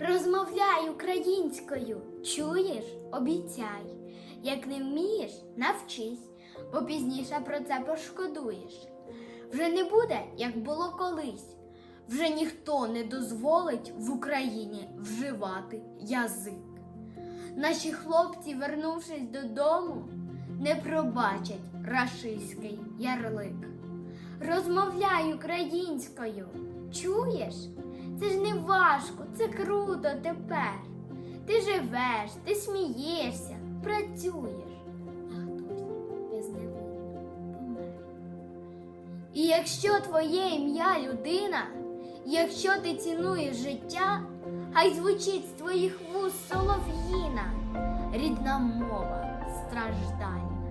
Розмовляй українською, чуєш? Обіцяй. Як не вмієш, навчись, бо пізніше про це пошкодуєш. Вже не буде, як було колись. Вже ніхто не дозволить в Україні вживати язик. Наші хлопці, вернувшись додому, не пробачать рашистський ярлик. Розмовляй українською, чуєш? Це ж не важко, це круто тепер. Ти живеш, ти смієшся, працюєш, а хтось безневинно помер. І якщо твоє ім'я людина, якщо ти цінуєш життя, хай звучить з твоїх вуст солов'їна, рідна мова страждань.